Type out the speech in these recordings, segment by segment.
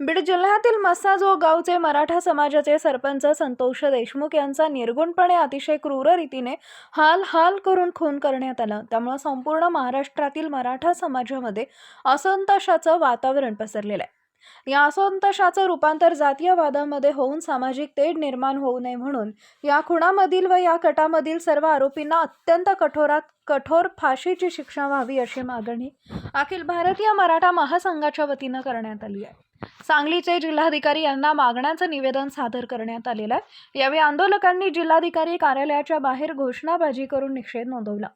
बीड जिल्ह्यातील मस्साजो गावचे मराठा समाजाचे सरपंच संतोष देशमुख यांचा निर्गुणपणे अतिशय क्रूर रीतीने हाल हाल करून खून करण्यात आला. त्यामुळे संपूर्ण महाराष्ट्रातील मराठा समाजामध्ये असंतोषाचं वातावरण पसरलेलं आहे. या असंतोषाचं रूपांतर जातीयवादामध्ये होऊन सामाजिक तेढ निर्माण होऊ नये म्हणून या खुणामधील व या कटामधील सर्व आरोपींना अत्यंत कठोरात कठोर फाशीची शिक्षा व्हावी अशी मागणी अखिल भारतीय मराठा महासंघाच्या वतीनं करण्यात आली आहे. सांगलीचे जिल्हाधिकारी यांना मागण्याचं निवेदन सादर करण्यात आलेलं आहे. यावेळी आंदोलकांनी जिल्हाधिकारी कार्यालयाच्या बाहेर घोषणाबाजी करून निषेध नोंदवला.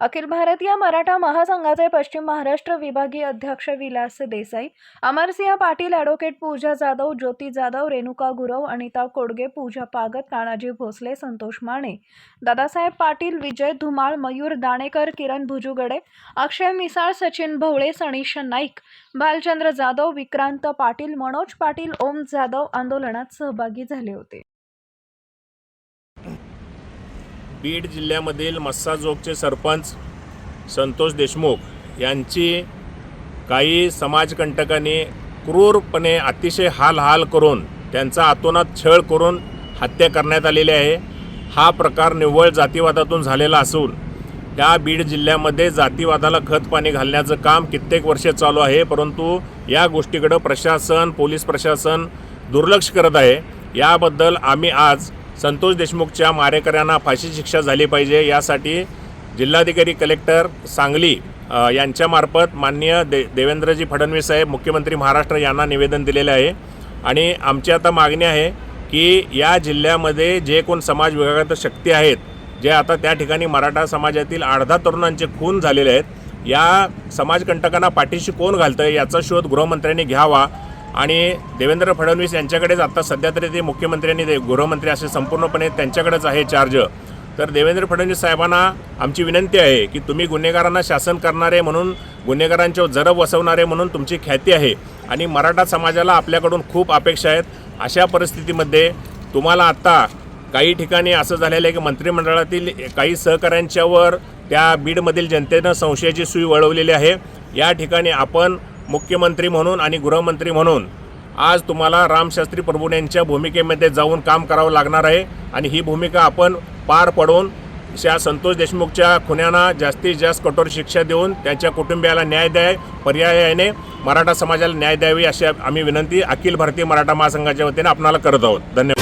अखिल भारतीय मराठा महासंघाचे पश्चिम महाराष्ट्र विभागीय अध्यक्ष विलास देसाई अमरसिंह पाटील ॲडव्होकेट पूजा जाधव ज्योती जाधव रेणुका गुरव अनिता कोडगे पूजा पागत तानाजी भोसले संतोष माने दादासाहेब पाटील विजय धुमाळ मयूर दाणेकर किरण भुजुगडे अक्षय मिसाळ सचिन भोवळे सणीश नाईक भालचंद्र जाधव विक्रांत पाटील मनोज पाटील ओम जाधव आंदोलनात सहभागी झाले होते. बीड जिल्ह्यामधील मस्साजोगचे सरपंच संतोष देशमुख यांची काही समाजकंटकांनी क्रूरपणे अतिशय हाल हाल करून त्यांचा आतोनात छळ करून हत्या करण्यात आलेली आहे. हा प्रकार निव्वळ जातीवादातून झालेला असून त्या बीड जिल्ह्यामध्ये जातीवादाला खत पाणी घालण्याचं काम कित्येक वर्ष चालू आहे परंतु या गोष्टीकडं प्रशासन पोलीस प्रशासन दुर्लक्ष करत आहे. याबद्दल आम्ही आज संतोष देशमुखच्या मारेकऱ्यांना फाशी शिक्षा झाली पाहिजे यासाठी जिल्हाधिकारी कलेक्टर सांगली यांच्यामार्फत माननीय दे देवेंद्रजी फडणवीस साहेब मुख्यमंत्री महाराष्ट्र यांना निवेदन दिलेले आहे. आणि आमची आता मागणी आहे की या जिल्ह्यामध्ये जे कोण समाज विभागात शक्ती आहेत जे आता त्या ठिकाणी मराठा समाजातील अर्धा तरुणांचे खून झालेले आहेत या समाजकंटकांना पाठीशी कोण घालतं याचा शोध गृहमंत्र्यांनी घ्यावा. आणि देवेंद्र फडणवीस यांच्याकडेच आता सध्या तरी ते मुख्यमंत्र्यांनी आणि गृहमंत्री असे संपूर्णपणे त्यांच्याकडेच आहे चार्ज तर देवेंद्र फडणवीस साहेबांना आमची विनंती आहे की तुम्ही गुन्हेगारांना शासन करणारे म्हणून गुन्हेगारांच्या जरब वसवणारे म्हणून तुमची ख्याती आहे. आणि मराठा समाजाला आपल्याकडून खूप अपेक्षा आहेत. अशा परिस्थितीमध्ये तुम्हाला आत्ता काही ठिकाणी असं झालेलं आहे की मंत्रिमंडळातील काही सहकाऱ्यांच्यावर त्या बीडमधील जनतेनं संशयाची सुई वळवलेली आहे. या ठिकाणी आपण मुख्यमंत्री म्हणून आणि गृहमंत्री म्हणून आज तुम्हाला रामशास्त्री प्रभू यांच्या भूमिकेमध्ये जाऊन काम करावं लागणार आहे आणि ही भूमिका आपण पार पडून त्या संतोष देशमुखच्या खुन्यांना जास्तीत जास्त कठोर शिक्षा देऊन त्यांच्या कुटुंबियाला न्याय द्याय पर्यायाने मराठा समाजाला न्याय द्यावी अशी आम्ही विनंती अखिल भारतीय मराठा महासंघाच्या वतीने आपणाला करत आहोत. धन्यवाद.